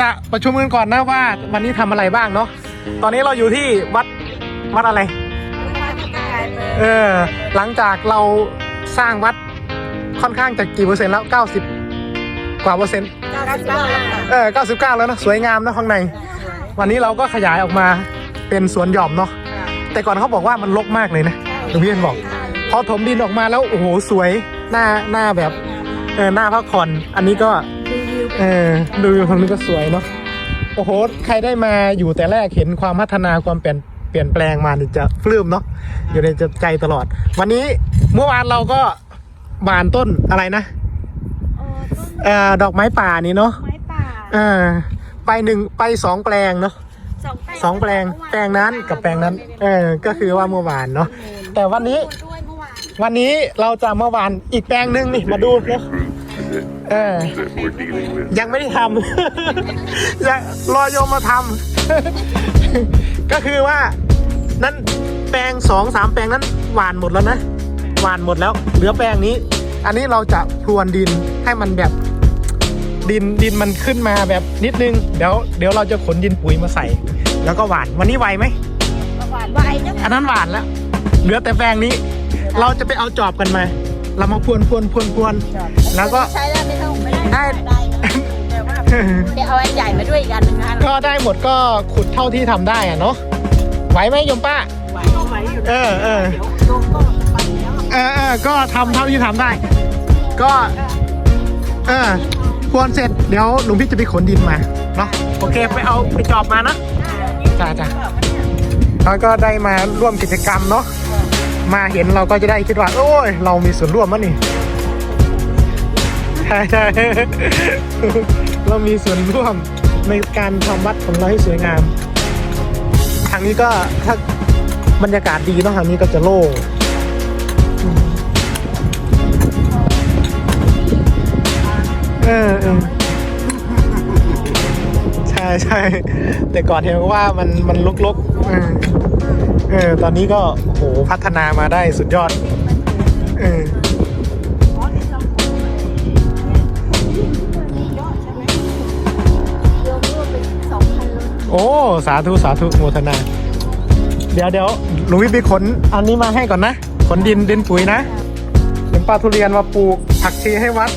จะประชุมกันก่อนนะว่าวันนี้ทำอะไรบ้างเนาะตอนนี้เราอยู่ที่วัดวัดอะไร เออหลังจากเราสร้างวัดค่อนข้างจะกี่เปอร์เซ็นต์แล้ว 90 กว่าเปอร์เซ็นต์เออ99 แล้วนะสวยงามนะข้างใน วันนี้เราก็ขยายออกมาเป็นสวนหย่อมเนาะแต่ก่อนเขาบอกว่ามันรกมากเลยนะหลวงพี่เอ็นบอก พอถมดินออกมาแล้วโอ้โหสวยหน้าหน้าแบบเออหน้าพักผ่อนอันนี้ก็ เออดูวิวตรงนี้ก็สวยเนาะโอ้โหใครได้มาอยู่แต่แรกเห็นความพัฒนาความเปลี่ยนเปลี่ยนแปลงมานี่จะปลื้มเนาะอยู่ในใจตลอด วันนี้เมื่อวานเราก็บานต้นอะไรนะเอ่อดอกไม้ป่านี่เนาะไม้ป่าเออไปหนึ่งไปสองแปลงเนาะสองแปลงสองแปลงแปลงนั้นกับแปลงนั้นเออก็คือว่าเมื่อวานเนาะแต่วันนี้ด้วยเมื่อวานวันนี้เราจะเมื่อวานอีกแปลงหนึ่งนี่มาดูเนาะ เออ that we're dealing with. ยังไม่ได้ทำ ยังรอโยมมาทำ ก็คือว่า นั้นแปลงสองสามแปลงนั้นหวานหมดแล้วนะ หวานหมดแล้ว เหลือแปลงนี้ อันนี้เราจะพรวนดินให้มันแบบ ดินดินมันขึ้นมาแบบนิดนึง เดี๋ยวเดี๋ยวเราจะขนดินปุ๋ยมาใส่ แล้วก็หวานวันนี้ไหวไหม หวานไวนะอันนั้นหวานแล้ว เหลือแต่แปลงนี้ เราจะไปเอาจอบกันมา เรามาพรวนพรวนพรวนพรวนแล้วก็ ใช้แล้วไม่ต้องไม่ได้ได้ ได้นะแต่ว่าเดี๋ยวเอาอันใหญ่มาด้วยอีกอันหนึ่งนะก็ได้หมดก็ขุดเท่าที่ทำได้อะเนาะไหวไหมโยมป้า ไหวไหวอยู่เออเออ เดี๋ยวโยมก็ไปแล้ว เออเออก็ทำเท่าที่ทำได้ ก็ เออพรวนเสร็จเดี๋ยวหลวงพี่จะไปขนดินมาเนาะโอเคไปเอาไปจอบมานะจ้าจ้าแล้วก็ได้มาร่วมกิจกรรมเนาะ มาเห็นเราก็จะได้คิดว่า โอ้ย เรามีส่วนร่วมมั้นี่ใช่ใช่เรามีส่วนร่วมในการทำวัดของเราให้สวยงาม ทางนี้ก็ถ้าบรรยากาศดีเนาะทางนี้ก็จะโล่งเออเออใช่ใช่แต่ก่อนเห็นว่ามันมันลุกๆเออ เออตอนนี้ก็โหพัฒนามาได้สุดยอดเออโอ้ สาธุ สาธุโมทนา เดี๋ยวเดี๋ยวลวงวิทย์ไปขนอันนี้มาให้ก่อนนะ ขนดินดินปุ๋ยนะเดี๋ยวปลาทุเรียนมาปลูกผักชีให้วัด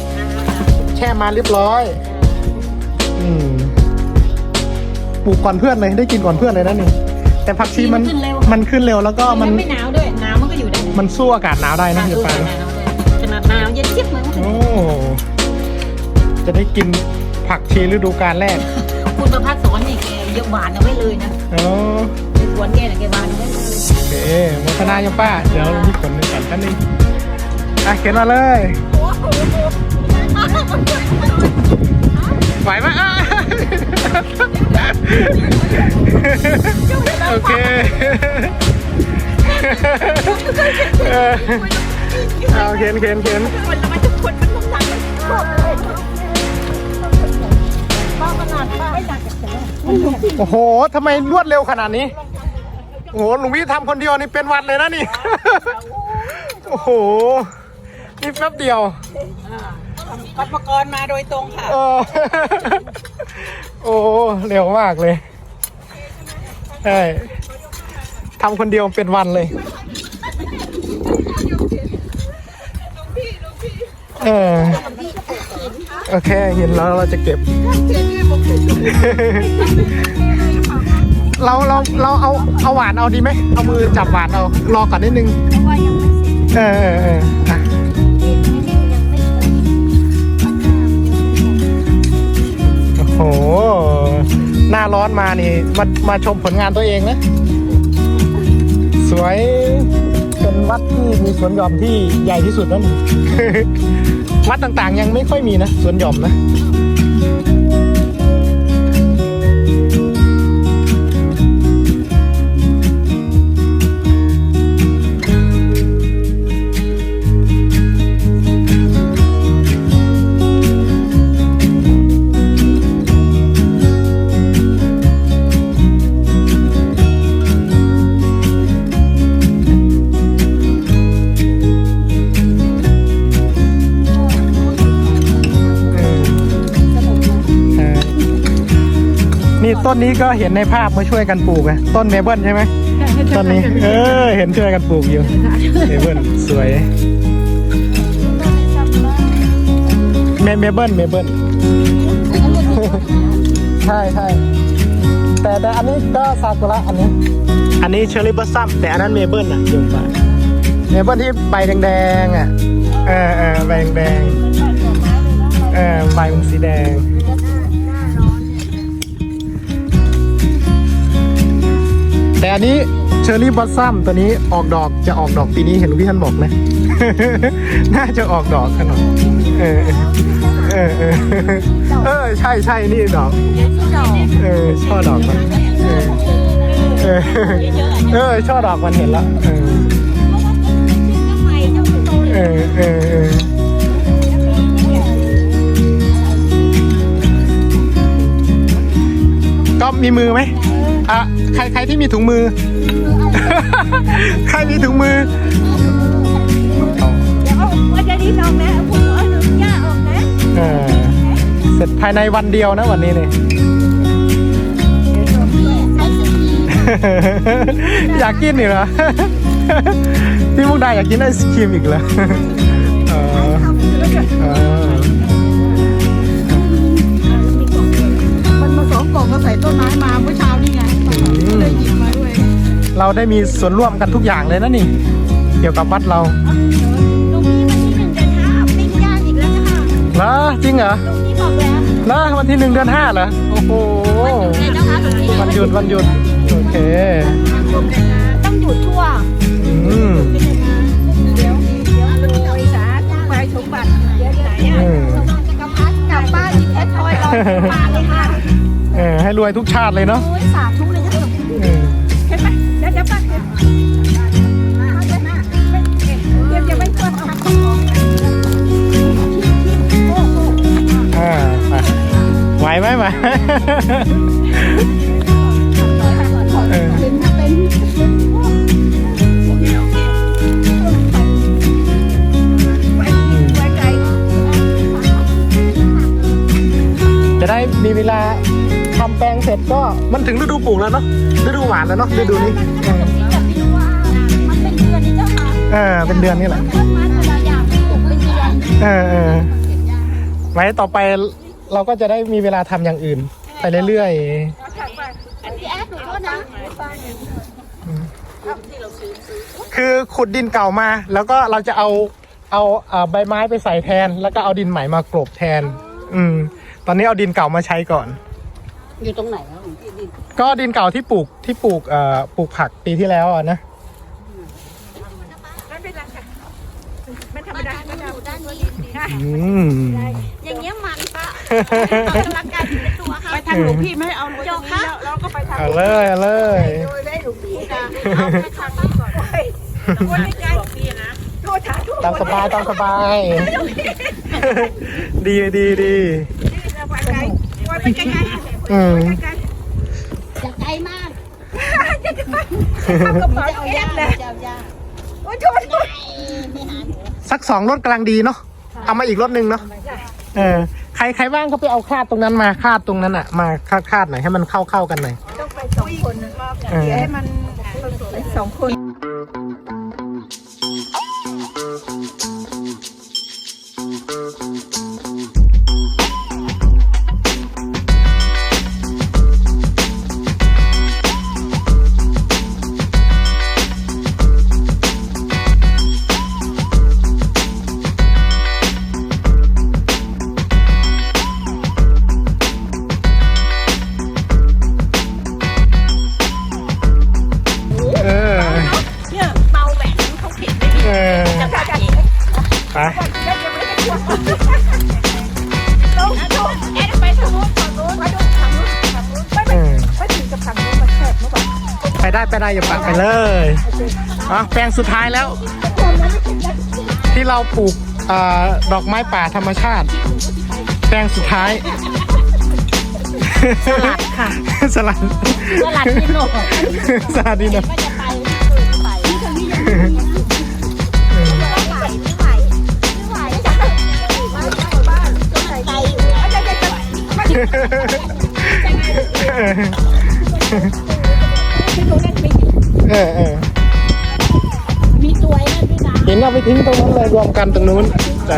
แช่มาเรียบร้อย อืม ปลูกก่อนเพื่อนเลย ได้กินก่อนเพื่อนเลยนะนี่ แต่ผักชีมันขึ้นเร็ว มันขึ้นเร็วแล้วก็มันไม่หนาวด้วยหนาวมันก็อยู่ได้มันสู้อากาศหนาวได้นะพี่ปาหนะนาวเลยขนาดหนาวเย็นเจี๊ยบเลยโอ้จะได้กินผักชีฤดูกาลแรก คุณประพัฒน์สอนนี่แกยกหวานเอาไว้เลยนะอ๋อในสวนแกน่ะแกหวานเอาไว้เลยโอเคโมทนายังป้า เดี๋ยวมีขนหนึ่งก่อนท่านนึงอะเขียนมาเลยไหวไหมอะ โอเคเอาเขียนเขียนเขียนคนละมันจะคนมันต้องหนักมันบอกเลยบ้าขนาดบ้าไม่หนักแต่โอ้โหทำไมรวดเร็วขนาดนี้ โอ้โห หลวงพี่ทำคนเดียวนี่เป็นวันเลยนะนี่ โอ้โห นี่แป๊บเดียวกรรมกรมาโดยตรงค่ะ เออโอ้เร็วมากเลยใช่ทำคนเดียวเป็นวันเลย เออโอเคเห็นแล้วเราจะเก็บ เราเราเราเอาเอาหวานเอาดีไหม เอามือจับหวานเอา รอก่อนนิดนึง เออเออเออ โอ้โห หน้าร้อนมานี่ มามาชมผลงานตัวเองนะ สวย เป็นวัดที่มีสวนหย่อมที่ใหญ่ที่สุดนั่น วัดต่างๆยังไม่ค่อยมีนะ สวนหย่อมนะ นี่ต้นนี้ก็เห็นในภาพมาช่วยกันปลูกไงต้นเมเบิลใช่ไหมต้นนี้ เออ เห็นช่วยกันปลูกอยู่เมเบิลสวยเมเมเบิลเมเบิลใช่ใช่แต่แต่อันนี้ก็ซากุระอันนี้ อันนี้เชอร์รี่บัสซัมแต่อันนั้นเมเบิลอะอยู่ป่าเมเบิลที่ใบแดงๆอะเออเออใบแดงๆเออใบมันสีแดง แต่อันนี้เชอร์รี่บัสซัมตัวนี้ออกดอกจะออกดอกปีนี้เห็นพี่ท่านบอกนะ น่าจะออกดอกขนาดเออเออเออเออใช่ใช่นี่ดอก เออช่อดอกมันเออเออเออช่อดอกมันเห็นละเออเออเออก็มีมือไหม อะใครใครที่มีถุงมือ ใครมีถุงมือ เดี๋ยวเราจะดีดออาหนูย่าออกนะเสร็จภายในวันเดียวนะวันนี้เนี่ยอยากกินอีกเหรอ พี่มุกดาอยากกินไอศครีมอีกเหรอเออเออมันมาสองกล่องก็ใส่ต้นไม้มาเมื่อเช้า ไงก็เลยหยิบมาด้วยเราได้มีส่วนร่วมกันทุกอย่างเลยนะนี่ เกี่ยวกับวัดเราลุงนี้วันที่หนึ่งเดือนห้าปิ้งย่างอีกแล้วค่ะเหรอจริงเหรอลุงนี้บอกแล้วเหรอวันที่หนึ่งเดือนห้าเหรอโอ้โหเลยนะคะลุงนี้วันหยุดวันหยุดโอเคต้องหยุดทั่วอืมเดี๋ยวเดี๋ยวลุงเอาอีสานไปสมบัติเดี๋ยวไหนอะอืมจะกลับบ้านกลับบ้านอีกแอดทอยรอมาเลยค่ะเออให้รวยทุกชาติเลยเนาะ โอ้ยสาธุเลย อ่าไปไหวไหมไหวเออเป็นถ้าเป็นไว้ไกลจะได้มีเวลาทำแปลงเสร็จก็มันถึงฤดูปลูกแล้วเนาะฤดูหวานแล้วเนาะฤดูนี้เออจะไม่รู้ว่ามันเป็นเดือนนี่เจ้าค่ะเออเป็นเดือนนี่แหละต้นไม้แต่ละอย่างปลูกเป็นเดือนเออเออ ไว้ต่อไปเราก็จะได้มีเวลาทำอย่างอื่น ไปเรื่อยพี่แอดหนูโทษนะๆ คือขุดดินเก่ามา แล้วก็เราจะเอาเอาเอ่อใบไม้ไปใส่แทน แล้วก็เอาดินใหม่มากลบแทน อืม ตอนนี้เอาดินเก่ามาใช้ก่อน อยู่ตรงไหนครับที่ดินก็ดินเก่าที่ปลูกที่ปลูกเอ่อปลูกผักปีที่แล้วอะนะ มันธรรมดามันอยู่ด้านนี้ อืมอย่างเงี้ยมันปะกำลังกายอยู่ในตัวค่ะ ไปทางหลวงพี่ไม่ให้เอารถตรงนี้แล้วเราก็ไปทางเอาเลยเอาเลยโดยได้หลวงพี่นะเอาไปทำบ้านก่อนโอ้ยหลวงพี่นะโทษถามทุกตามสบายตามสบาย ดีดีดีไปไกลไปไกลอืมจะไกลมากกระเป๋าเอฟเลยเจ้าย่าโอ้ยโทษไม่หาหนูสักสองรถกำลังดีเนาะ เอามาอีกรถหนึ่งเนาะเออใครใครว่างก็ไปเอาคาดตรงนั้นมาคาดตรงนั้นอะมาคาดคาดหน่อยให้มันเข้าเข้ากันหน่อยต้องไปสองคนนะเออเดี๋ยวให้มันสองคน เลยอะแปลงสุดท้ายแล้ว ที่เราปลูกเอ่อดอกไม้ป่าธรรมชาติ แปลงสุดท้าย สลัดค่ะ สลัด สลัดดิโนสลัดดีเนาะว่าจะไปไปที่ทางนี้ยังไม่มีนะไม่ไหวไม่ไหวไม่ไหวจะไปบ้านบ้านตรงไหนไกลอยู่เอที่ตรงนั้นมี เออเออมีตัวไอ้นั่นด้วยนะ เห็นเอาไปทิ้งตรงนั้นเลยรวมกันตรงนู้นจ้ะ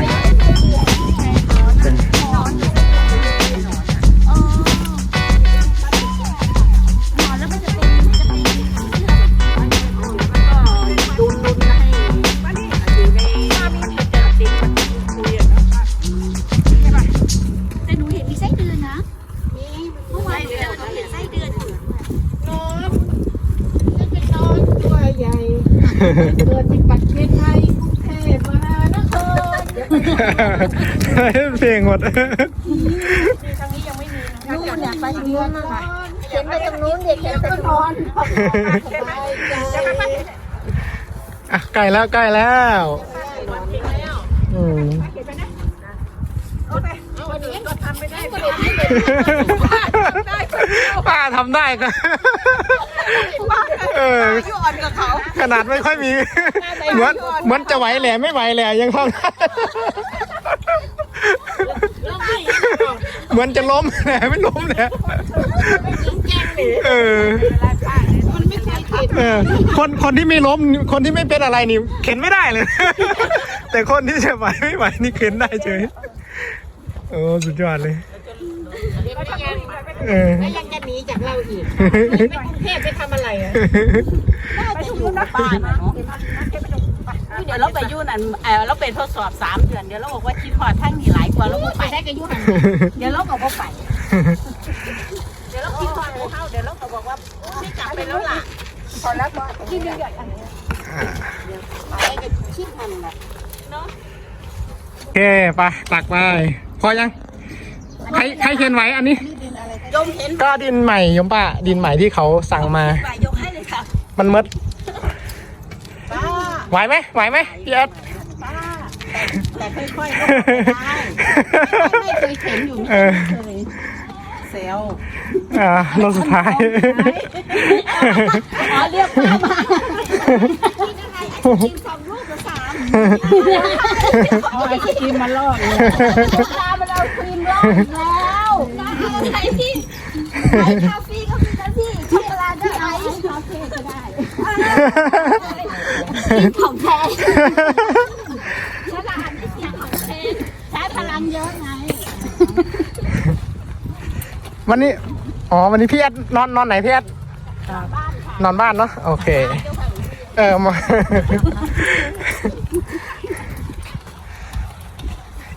เกิดที่ประเทศไทยกรุงเทพมหานครเพลงหมดทางนี้ยังไม่มีนะนู่นเนี่ยไปทางนู้นมาเห็นไปตรงนู้นเด็กเห็นไปตรงนู้นสบายใจอะใกล้แล้วใกล้แล้วอืมป้าทำได้ก็เอออยู่อ่อนกับเขา ขนาดไม่ค่อยมี เหมือนเหมือนจะไหวแหละไม่ไหวแหละยังท่องได้เหมือนจะล้มแหละไม่ล้มแหละเออมันไม่ใช่เขตเออคนคนที่ไม่ล้มคนที่ไม่เป็นอะไรนี่เข็นไม่ได้เลย แต่คนที่จะไหวไม่ไหวนี่เข็นได้เฉยโอ้สุดยอดเลยเออแล้วยังจะหนีจากเราอีกไปกรุงเทพไปทำ อะไรอะไปอยู่บ้านเนาะเดี๋ยวเราไปอยู่นั่นเออเราไปทดสอบสามเดือนเดี๋ยวเราบอกว่าคิดฮอดทั้งนี่หลายกว่าเราบ่ไปได้ก็อยู่นั่นเดี๋ยวเราก็บ่ไปเดี๋ยวเราคิดฮอดหมู่เฮาเดี๋ยวเราก็บอกว่าไม่กลับไปแล้วล่ะพอแล้วก็ไปก็คิดมันน่ะเนาะโอเคไปตักไปพอยัง ใครใครเขียนไหวอันนี้ ยมเห็นก็ดินใหม่ยมป้าดินใหม่ที่เขาสั่งมาไปยกให้เลยค่ะมันมดป้าไหวไหมไหวไหมพี่แอด ป้าแต่แต่ค่อยๆก็ได้ไม่เคยเห็นอยู่เอไม่อเคยเซลอ่ารอบสุดท้าย อ๋อเรียกป้ามากินสองลูกหรือสามเอาไอศครีมมาล่อเลยตามัน แล้วใครที่ไอคาเฟ่ก็มีนะพี่ช็อกโกแลตด้วยไอคาเฟ่ก็ได้ของแท้ฉลาดไม่เสียของแท้ใช้พลังเยอะไง วันนี้ อ๋อ วันนี้พี่แอดนอนนอนไหนพี่แอดนอนบ้านเนาะ โอเค เออมา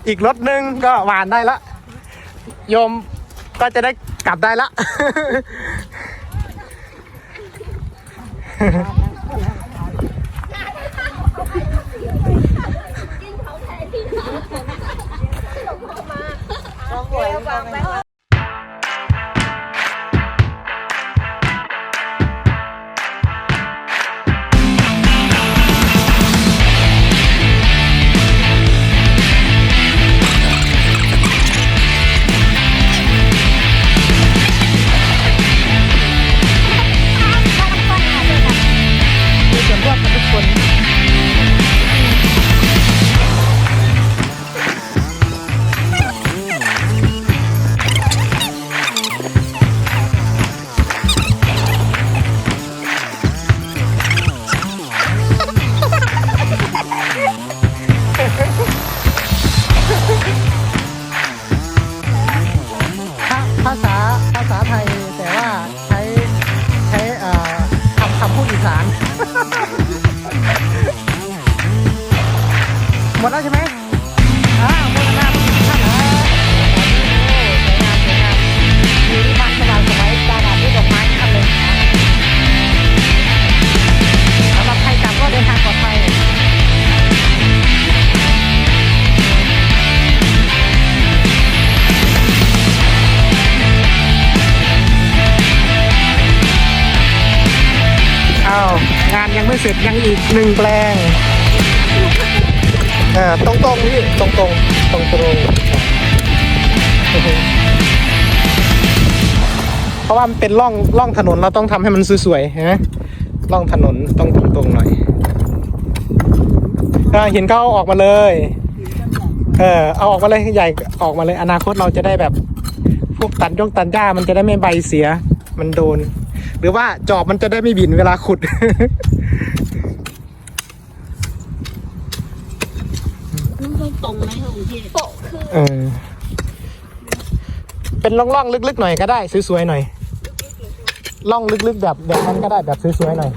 อีกรถหนึ่งก็หวานได้ละ โยมก็จะได้กลับได้ละ หมดแล้วใช่ไหมอ่าหมดแล้วนะท่านนะสวยงามสวยงามอยู่ที่บ้านสว่างสมัยตาดาบด้วยดอกไม้ทั้งนั้นเลยสำหรับใครกลับก็เดินทางปลอดภัยอ้าวงานยังไม่เสร็จยังอีกหนึ่งแปลง อ่าตรงตรงพี่ตรงตรงตรงตรงเพราะว่ามันเป็นร่องร่องถนนเราต้องทำให้มันสวยๆนไหมร่องถนนต้องตรงตรงๆหน่อยอ่าเห็นเขาอาออกมาเลย เออเอาออกมาเลยใหญ่ออกมาเลยอนาคตเราจะได้แบบพวกตัดยกตัดหญ้ามันจะได้ไม่ใบเสีย มันโดน หรือว่าจอบมันจะได้ไม่บินเวลาขุด มันตรงไหมครับคุณพี่ โปะคือ เออ เป็นร่องๆลึกๆหน่อยก็ได้สวยๆหน่อยร่องลึกๆแบบแบบนั้นก็ได้แบบสวยๆหน่อย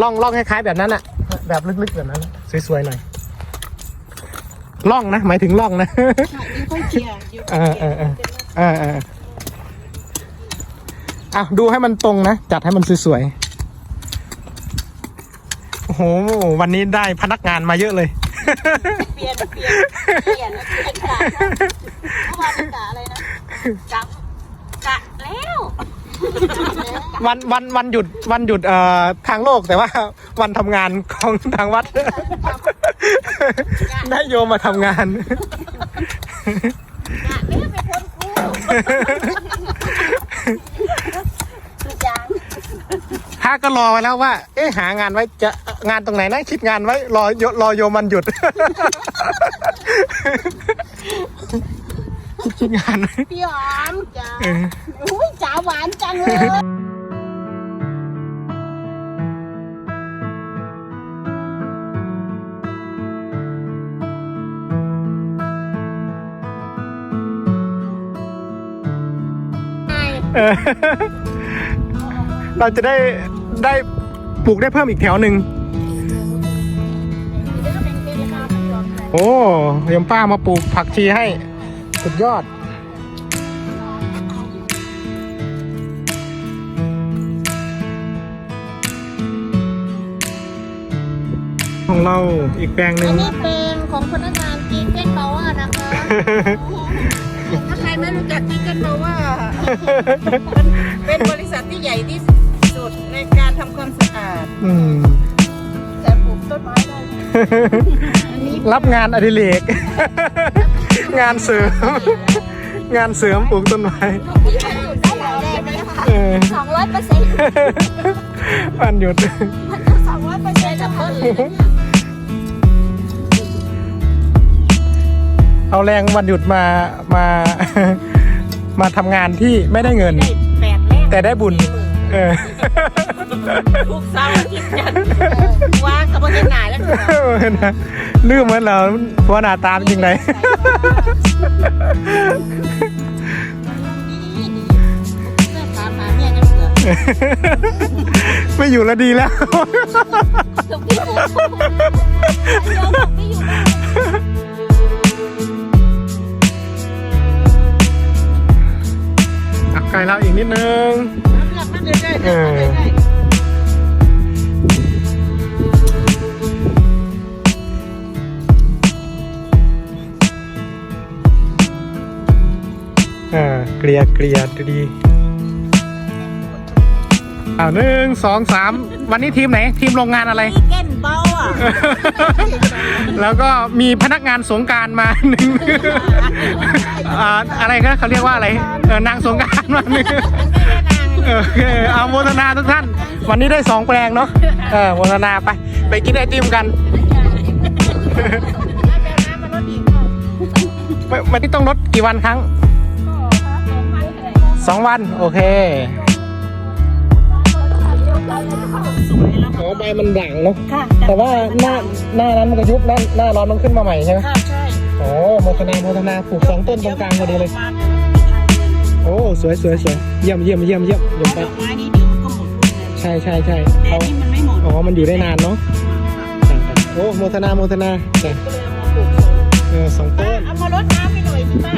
ร่องร่องคล้ายๆแบบนั้นอะแบบลึกๆแบบนั้นอะสวยๆหน่อยร่องนะหมายถึงร่องนะต้องเคลียร์อยู่เออเออเออเออเอออะดูให้มันตรงนะจัดให้มันสวยๆโอ้โหวันนี้ได้พนักงานมาเยอะเลยเปลี่ยนเปลี่ยน เปลี่ยนเปลี่ยนกะเมื่อวานเป็นกะอะไรนะกะกะแล้ววันวันวันหยุดวันหยุดเอ่อทางโลกแต่ว่าวันทำงานของทางวัด ได้โยมมาทำงาน กะไม่ให้เป็นคนคู่ทุกอย่างถ้าก็รอไว้แล้วว่า เอ๊ะหางานไว้จะงานตรงไหนนะคิดงานไว้รอรอโยมวันหยุด คิดคิดงานไว้พี่หอมจ้าเอออุ้ยจ๋าหวานจังเลยเออเราจะได้ได้ปลูกได้เพิ่มอีกแถวหนึ่ง โอ้ยมป้ามาปลูกผักชีให้ สุดยอด ของเราอีกแปลงหนึ่อังนนี้เป็นของพนักงานจีเก้นเบลว่านะคะ ถ้าใครไม่รู้จักที่กันมาว่าเป็นบริษัทที่ใหญ่ที่สุดในการทำความสะอาดอืม แต่ปลูกต้นไม้ได้ รับงานอดิเรก งานเสริม งานเสริมปลูกต้นไม้พี่มันหยุดได้หลายแรงเลยนะคะเออสองร้อยเปอร์เซ็นต์วันหยุดสองร้อยเปอร์เซ็นต์จะเพิ่มเอาแรงวันหยุดมามามาทำงานที่ไม่ได้เงินได้แปดแรกแต่ได้บุญ เออ ทุกเสาร์อาทิตย์จันทร์ว่างกับพ่อเห็นหน้าแล้วลืมเหมือนเราเพราะหน้าตามนจริงไหนเรื่องถามหาเมียกันเสือไม่อยู่แล้วดีแล้วถูกพี่ถูกโยมบอกไม่อยู่บ้านอะไกลแล้วอีกนิดนึงมันเดินได้เดินได้อ่าเกลียเกลียดีอ้าวหนึ่งสองสามวันนี้ทีมไหน ทีมโรงงานอะไรที่เก้นเบาอะแล้วก็มีพนักงานสงกรารมาหนึ่งอ่าอะไรก็เขาเรียกว่าอะไรเออนางสงกรารมาหนึ่งเออโอเคเอาโมทนาทุกท่าน วันนี้ได้สองแปลงเนาะเออโมทนาไป ไปกินไอติมกันไม่ไม่ที่ต้องลดกี่วันครั้ง สองวัน โอเคอ๋อใบมันด่างเนาะค่ะแต่ว่าหน้าหน้านั้นมันก็ยุบหน้าหน้าร้อนมันขึ้นมาใหม่ใช่ไหมค่ะใช่โอ้โมทนาโมทนาปลูกสองต้นตรงกลางพอดีเลย โอ้สวยสวยสวยเยี่ยมเยี่ยมเยี่ยมเยี่ยมเยี่ยมไปดอกไม้นี้เดี๋ยวมันก็หมดรุ่นเลยใช่ใช่ใช่แต่เอานี่มันไม่หมดอ๋อมันอยู่ได้นานเนาะจ้ะจ้ะโอ้โมทนาโมทนาจ้ะก็เลยเอามาปลูกสองเออสองต้นเอามารดน้ำให้หน่อยสิป้า